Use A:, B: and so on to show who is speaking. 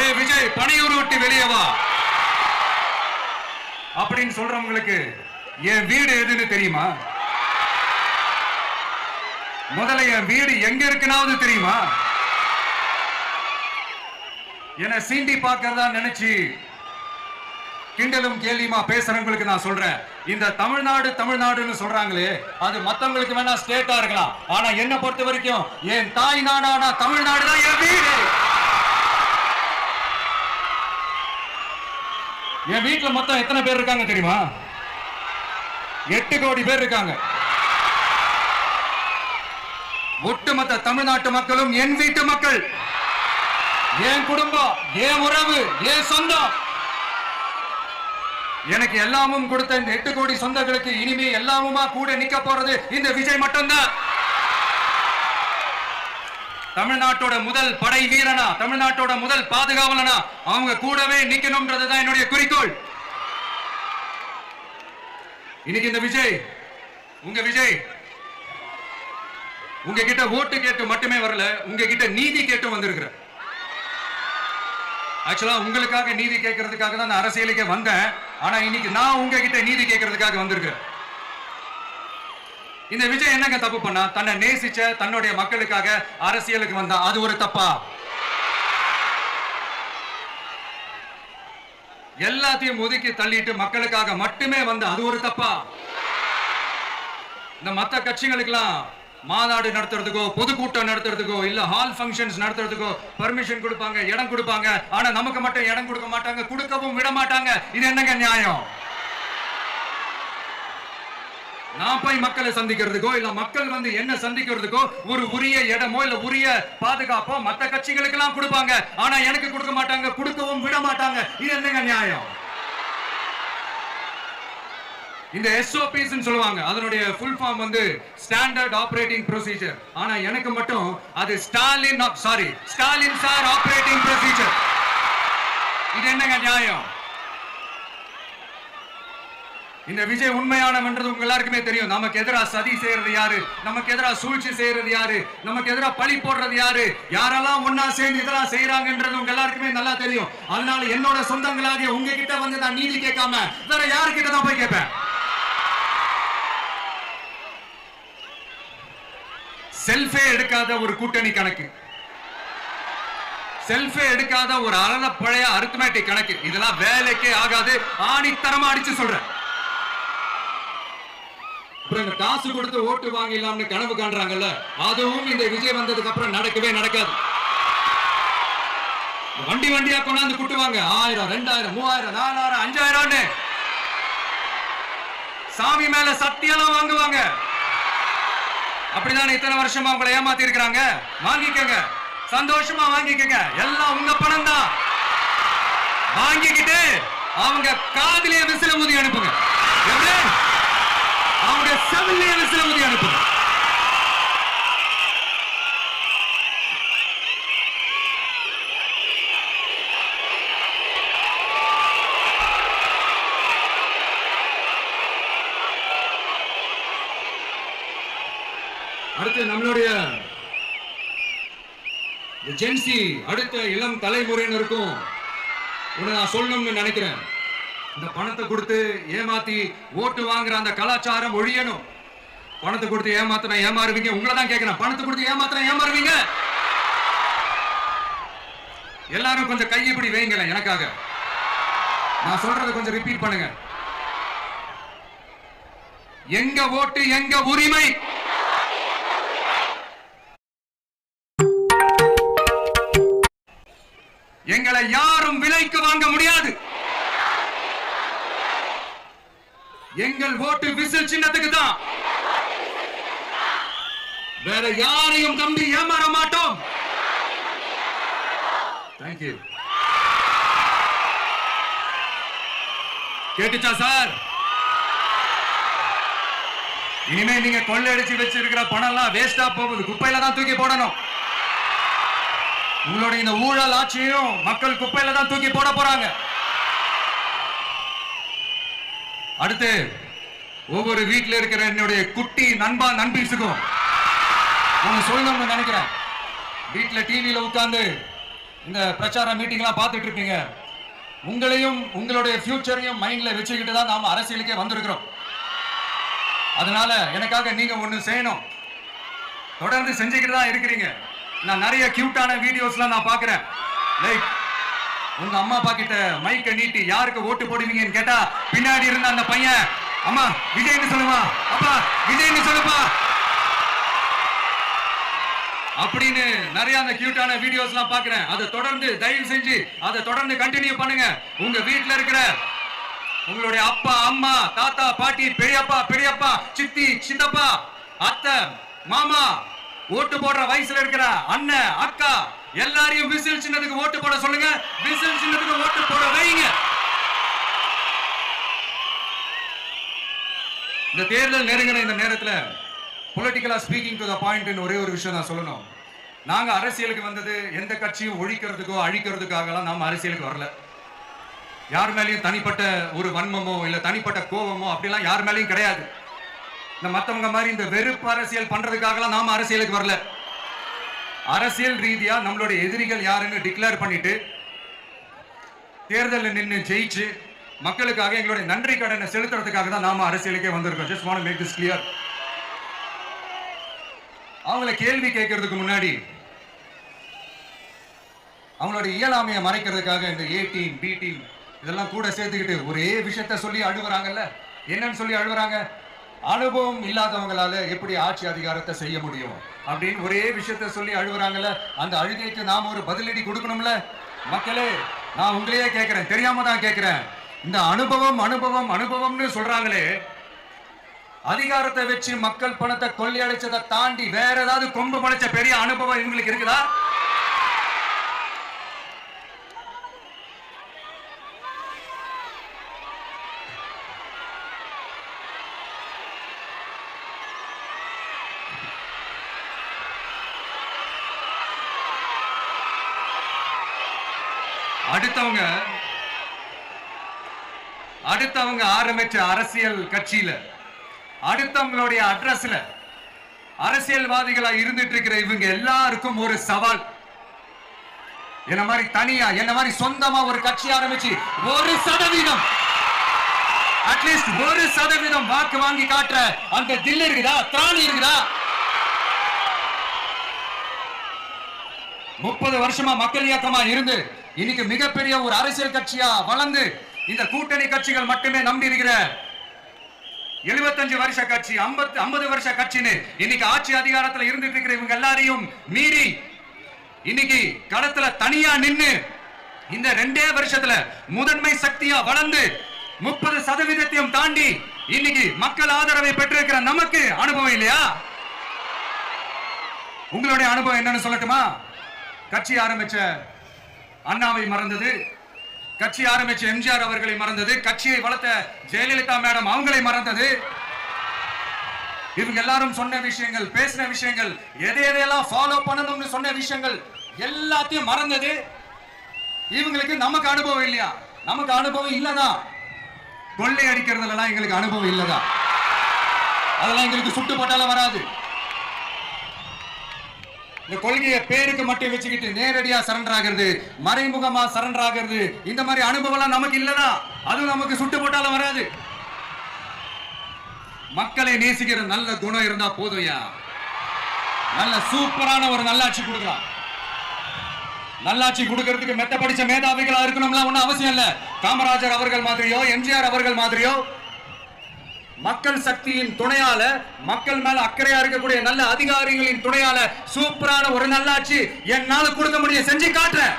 A: ஏ விஜய் பணியூர் விட்டு வெளியே வா. அப்படின்னு சொல்றவங்களுக்கு என் வீடு எதுன்னு தெரியுமா? முதல்ல என் வீடு எங்க இருக்குனாவது தெரியுமா? என சீண்டி பார்க்கறதா நினைச்சு கிண்டலும் கேலியுமா பேசுறவங்களுக்கு நான் சொல்றேன். இந்த தமிழ்நாடு தமிழ்நாடுன்னு சொல்றாங்களே அது மத்தவங்களுக்கு வேணா ஸ்டேட்டா இருக்கலாம். ஆனா என்ன பொறுத்த வரைக்கும் என் தாய் நாடானா தமிழ்நாடு தான் என் வீடு. என் வீட்டுல மொத்தம் எத்தனை பேர் இருக்காங்க தெரியுமா? எட்டு கோடி பேர் இருக்காங்க. ஒட்டுமொத்த தமிழ்நாட்டு மக்களும் என் வீட்டு மக்கள். என் குடும்பம் என் உறவு என் சொந்தம். எனக்கு எல்லாமும் கொடுத்த இந்த எட்டு கோடி சொந்தங்களுக்கு இனிமே எல்லாமுமா கூட நிக்க போறது இந்த விஜய் மட்டும்தான். தமிழ்நாட்டோட முதல் படை வீரனா தமிழ்நாட்டோட முதல் பாதுகாவலனா அவங்க கூடவே நிக்கணும்ன்றதுதான் என்னுடைய குறிக்கோள். இன்னைக்கு இந்த விஜய் உங்க விஜய் உங்ககிட்ட ஓட்டு கேட்டு மட்டுமே வரல உங்ககிட்ட நீதி கேட்டு வந்திருக்கிற ஆக்சுவலா உங்களுக்காக நீதி கேட்கறதுக்காக தான் நான் அரசியலுக்கே வந்தேன். ஆனா இன்னைக்கு நான் உங்ககிட்ட நீதி கேட்கறதுக்காக வந்திருக்கேன் இந்த விஜய் என்னங்க தப்பு பண்ணா? தன்னை நேசிச்ச தன்னுடைய மக்களுக்காக அரசியலுக்கு வந்தா. அது ஒரு தப்பா? எல்லாத்தையும் ஒதுக்கி தள்ளிட்டு மக்களுக்காக மட்டுமே வந்த அது ஒரு தப்பா? இந்த மத்த கட்சிகளுக்கெல்லாம் மாநாடு நடத்துறதுக்கோ பொதுக்கூட்டம் நடத்துறதுக்கோ இல்ல ஹால் ஃபங்க்ஷன்ஸ் நடத்துறதுக்கோ பர்மிஷன் கொடுப்பாங்க இடம் கொடுப்பாங்க. ஆனா நமக்கு மட்டும் இடம் கொடுக்க மாட்டாங்க கொடுக்கவும் விட மாட்டாங்க. இது என்னங்க நியாயம்? நான் போய் மக்களை சந்திக்கிறதுக்கோ இல்ல மக்கள் வந்து என்ன சந்திக்கிறதுக்கோ ஒரு உரிய இடமோ இல்ல உரிய பாதுகாப்போ மத்த கட்சிகளுக்கு எல்லாம் கொடுப்பாங்க. ஆனா எனக்கு கொடுக்க மாட்டாங்க கொடுக்கவும் விட மாட்டாங்க. இது என்னங்க நியாயம்? இந்த எஸ்ஓபிஸ் சொல்லுவாங்க. அதனுடைய ஃபுல் ஃபார்ம் வந்து ஸ்டாண்டர்ட் ஆபரேட்டிங் ப்ரொசீஜர் ஆனா எனக்கு மட்டும் அது Stalin sorry Stalin sir operating procedure இது என்னங்க நியாயம்? இந்த விஜய் உண்மையானவன்றது உங்க எல்லாருக்குமே தெரியும். நமக்கு எதிராக சதி செய்யறது யாரு? நமக்கு எதிராக சூழ்ச்சி செய்யறது யாரு? நமக்கு எதிராக பழி போடுறது யாரு? யாரெல்லாம் ஒன்னா சேர்ந்து இதெல்லாம் செய்யறாங்கன்றது உங்க எல்லாருக்குமே நல்லா தெரியும். அதனால என்னோட சொந்தங்களாகிய உங்ககிட்ட வந்து நான் நீதி கேட்காம வேற யாருக்கிட்ட தான் போய் கேட்பேன்? செல்ஃபே எடுக்காத ஒரு கூட்டணி கணக்கு. செல்ஃபே எடுக்காத ஒரு அரண பழைய அரித்மேட்டிக் கணக்கு. இதெல்லாம் வேலைக்கே ஆகாது. ஆணித்தரமா அடிச்சு சொல்றேன். அப்புறம் காசு கொடுத்து ஓட்டு வாங்கிடலாம்னு கனவு காண்றாங்கல்ல அதுவும் இந்த விஜய் வந்ததுக்கு அப்புறம் நடக்கவே நடக்காது. வண்டி வண்டியா கொண்டாந்து குட்டுவாங்க. ஆயிரம் ரெண்டாயிரம் மூவாயிரம் நாலாயிரம் அஞ்சாயிரம்னு. சாமி மேல சத்தியெல்லாம் வாங்குவாங்க. அப்படிதான் இத்தனை வருஷமா உங்களை ஏமாத்தி இருக்கிறாங்க வாங்கிக்கங்க. சந்தோஷமா வாங்கிக்கங்க. எல்லாம் உங்க பணம் தான் வாங்கிக்கிட்டு அவங்க காதிலே விசில ஊதி அனுப்புங்க. அவங்க செவிலே விசில அனுப்புங்க அடுத்து நம்மளுடைய ஜென்சி அடுத்த இளம் தலைமுறையினருக்கும் ஒண்ணு நான் சொல்லணும்னு நினைக்கிறேன். இந்த பணத்தை கொடுத்து ஏமாத்தி ஓட்டு வாங்குற அந்த கலாச்சாரம் ஒழியணும். பணத்தை கொடுத்து ஏமாத்தினா ஏமாறுவீங்க? உங்களை தான் கேட்கிறேன் பணத்தை கொடுத்து ஏமாத்தினா ஏமாறுவீங்க? எல்லாரும் கொஞ்சம் கை இப்படி வைங்களேன் எனக்காக. நான் சொல்றதை கொஞ்சம் ரிப்பீட் பண்ணுங்க. எங்க ஓட்டு எங்க உரிமை? எங்களை யாரும் விலைக்கு வாங்க முடியாது. எங்கள் ஓட்டு விசில் சின்னத்துக்கு தான் வேற யாரையும் நம்பி ஏமாற மாட்டோம். தேங்க்யூ கேட்டுச்சா சார்? இனிமே நீங்க கொள்ளையடிச்சு வச்சிருக்கிற பணம் எல்லாம் வேஸ்டா போகுது. குப்பையில தான் தூக்கி போடணும். உங்களுடைய இந்த ஊழல் ஆட்சியும் மக்கள் குப்பையில தான் தூக்கி போட போறாங்க. அடுத்து ஒவ்வொரு வீட்டில் இருக்கிற என்னுடைய குட்டி நண்பா நண்பீஸுக்கும் ஒண்ணு சொல்லணும்னு நினைக்கிறேன். வீட்டில் டிவியில் உட்காந்து இந்த பிரச்சார மீட்டிங்லாம் பார்த்துட்டு இருப்பீங்க. உங்களையும் உங்களுடைய ஃபியூச்சரையும் மைண்டில் வச்சுக்கிட்டு தான் நாம் அரசியலுக்கே வந்திருக்கிறோம். அதனால எனக்காக நீங்கள் ஒன்று செய்யணும். தொடர்ந்து செஞ்சுக்கிட்டு தான் இருக்கிறீங்க. நான் நிறைய கியூட்டான வீடியோஸ்லாம் நான் பார்க்குறேன். லைக் உங்க அம்மா அப்பா கிட்ட மைக்க நீட்டி யாருக்கு ஓட்டு போடுவீங்கன்னு கேட்டா பின்னாடி இருந்த அந்த பையன் அம்மா விஜய்னு சொல்லுமா அப்பா விஜய்னு சொல்லுப்பா? அப்படின்னு நிறைய அந்த கியூட்டான வீடியோஸ்லாம் பாக்குறேன். அதை தொடர்ந்து தயவு செஞ்சு அதை தொடர்ந்து கண்டினியூ பண்ணுங்க. உங்க வீட்டுல இருக்கிற உங்களுடைய அப்பா அம்மா தாத்தா பாட்டி பெரியப்பா பெரியப்பா சித்தி சித்தப்பா அத்தை மாமா ஓட்டு போடுற வயசுல இருக்கிற அண்ணன் அக்கா எல்லாரையும் விசில் சின்னத்துக்கு ஓட்டு போட சொல்லுங்க. விசில் சின்னத்துக்கு ஓட்டு போட வைங்க. இந்த தேர்தல் நெருங்கின இந்த நேரத்தில் பொலிட்டிக்கலா ஸ்பீக்கிங் டு த பாயிண்ட் ஒரே ஒரு விஷயம் நான் சொல்லணும். நாங்க அரசியலுக்கு வந்தது எந்த கட்சியும் ஒழிக்கிறதுக்கோ அழிக்கிறதுக்காகலாம் நாம அரசியலுக்கு வரல. யார் மேலேயும் தனிப்பட்ட ஒரு வன்மமோ இல்ல தனிப்பட்ட கோபமோ அப்படிலாம் யார் மேலேயும் கிடையாது. இந்த மத்தவங்க மாதிரி இந்த வெறுப்பு அரசியல் பண்றதுக்காகலாம் நாம அரசியலுக்கு வரல. அரசியல் ரீதியா நம்மளுடைய எதிரிகள் யாருன்னு டிக்ளேர் பண்ணிட்டு தேர்தலில் நின்று ஜெயிச்சு மக்களுக்காக எங்களுடைய நன்றி கடனை செலுத்துறதுக்காக தான் நாம அரசியலுக்கே வந்திருக்கோம். Just want make this clear அவங்கள கேள்வி கேட்கறதுக்கு முன்னாடி அவங்களோட இயலாமையை மறைக்கிறதுக்காக இந்த ஏ டீம் பி டீம் இதெல்லாம் கூட சேர்த்துக்கிட்டு ஒரே விஷயத்த சொல்லி அழுகுறாங்கல்ல என்னன்னு சொல்லி அழுகுறாங்க அனுபவம் இல்லாதவங்களால எப்படி ஆட்சி அதிகாரத்தை செய்ய முடியும்? அப்படின்னு ஒரே விஷயத்த சொல்லி அழுகுறாங்கல்ல அந்த அழுகைக்கு நாம ஒரு பதிலடி கொடுக்கணும்ல? மக்களே நான் உங்களையே கேட்கிறேன் தெரியாம தான் கேட்கிறேன் இந்த அனுபவம் அனுபவம் அனுபவம்னு சொல்றாங்களே அதிகாரத்தை வச்சு மக்கள் பணத்தை கொள்ளையடிச்சதை தாண்டி வேற ஏதாவது கொம்பு முளைச்ச பெரிய அனுபவம் இவங்களுக்கு இருக்குதா? அடுத்தவங்க அடுத்தவங்க ஆரம்பிச்ச அரசியல் கட்சியில அடுத்தவங்களுடைய அட்ரஸ்ல அரசியல்வாதிகளா இருந்துட்டு இருக்கிற இவங்க எல்லாருக்கும் ஒரு சவால். என்ன மாதிரி தனியா என்ன மாதிரி சொந்தமா ஒரு கட்சி ஆரம்பிச்சு ஒரு சதவீதம். அட்லீஸ்ட் ஒரு சதவீதம் வாக்கு வாங்கி காட்டுற அந்த தில் இருக்குதா திராணி இருக்குதா? முப்பது வருஷமா மக்கள் இயக்கமா இருந்து இன்னைக்கு மிகப்பெரிய ஒரு அரசியல் கட்சியா வளர்ந்து இந்த கூட்டணி கட்சிகள் மட்டுமே நம்பி இருக்கிற 75 வருஷ கட்சி 50 ஐம்பது வருஷ கட்சின்னு இன்னைக்கு ஆட்சி அதிகாரத்துல இருந்துட்டு இருக்கிற இவங்க எல்லாரையும் மீறி இன்னைக்கு களத்துல தனியா நின்னு இந்த ரெண்டே வருஷத்துல முதன்மை சக்தியா வளர்ந்து முப்பது சதவீதத்தையும் தாண்டி இன்னைக்கு மக்கள் ஆதரவை பெற்றிருக்கிற நமக்கு அனுபவம் இல்லையா? உங்களுடைய அனுபவம் என்னன்னு சொல்லட்டுமா? கட்சி ஆரம்பிச்ச அண்ணாவை மறந்தது. கட்சி ஆரம்பிச்ச எம்ஜிஆர் அவர்களை மறந்தது. கட்சியை வளர்த்த ஜெயலலிதா மேடம் அவங்களை மறந்தது. இவங்க எல்லாரும் சொன்ன விஷயங்கள் பேசின விஷயங்கள் எதை எதையெல்லாம் ஃபாலோ பண்ணணும்னு சொன்ன விஷயங்கள் எல்லாத்தையும் மறந்தது. இவங்களுக்கு நமக்கு அனுபவம் இல்லையா? நமக்கு அனுபவம் இல்லதான் கொள்ளை அடிக்கிறதுலாம் எங்களுக்கு அனுபவம் இல்லதான். அதெல்லாம் எங்களுக்கு சுட்டு போட்டாலும் வராது. இந்த கொள்கையை பேருக்கு மட்டும் வச்சுக்கிட்டு நேரடியா சரண்டர் ஆகிறது மறைமுகமா சரண்டர் ஆகிறது இந்த மாதிரி அனுபவம்லாம் நமக்கு இல்லதா அதுவும் நமக்கு சுட்டு போட்டாலும் வராது. மக்களை நேசிக்கிற நல்ல குணம் இருந்தா போதும்யா நல்ல சூப்பரான ஒரு நல்லாட்சி கொடுக்கலாம். நல்லாட்சி கொடுக்கறதுக்கு மெத்த படிச்ச மேதாவிகளா இருக்கணும்லாம் ஒன்றும் அவசியம் இல்லை. காமராஜர் அவர்கள் மாதிரியோ எம்ஜிஆர் அவர்கள் மாதிரியோ மக்கள் சக்தியின் துணையால மக்கள் மேல அக்கறையா இருக்கக்கூடிய நல்ல அதிகாரிகளின் துணையால சூப்பரான ஒரு நல்லாட்சி என்னால கொடுக்க முடியும். செஞ்சு காட்டுறேன்.